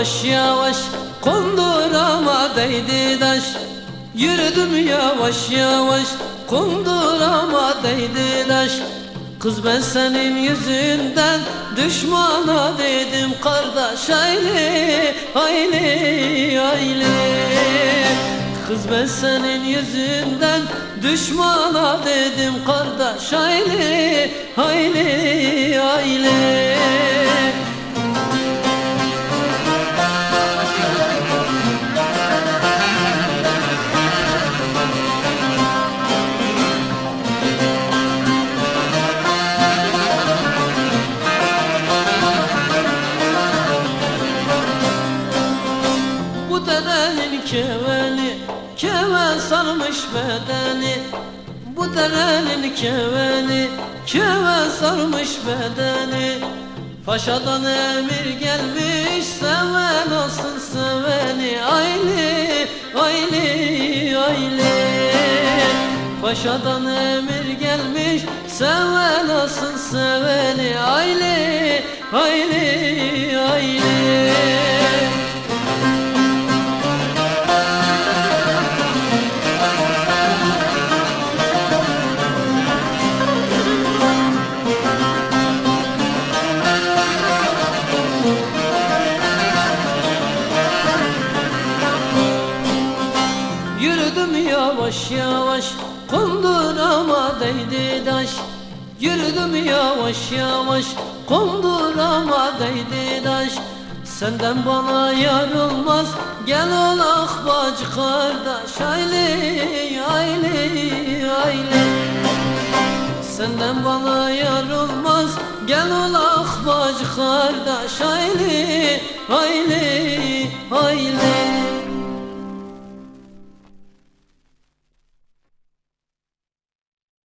yavaş yavaş Kondurama değdi taş. Yürüdüm yavaş yavaş Kondurama değdi taş. Kız ben senin yüzünden düşmana dedim kardeş hayli hayli hayli. Kız ben senin yüzünden düşmana dedim kardeş hayli hayli hayli keveni Keven sarmış bedeni. Bu derenin keveni Keven sarmış bedeni. Paşadan emir gelmiş Seven olsun seveni. Ayli, ayli, ayli. Paşadan emir gelmiş Seven olsun seveni. Ayli, ayli, yavaş yavaş Kondurama değdi taş. Yürüdüm yavaş yavaş Kondurama değdi taş. Senden bana yar olmaz Gel olak bacı kardeş. Ayli ayli ayli Senden bana yar olmaz Gel olak bacı kardeş. Ayli ayli ayli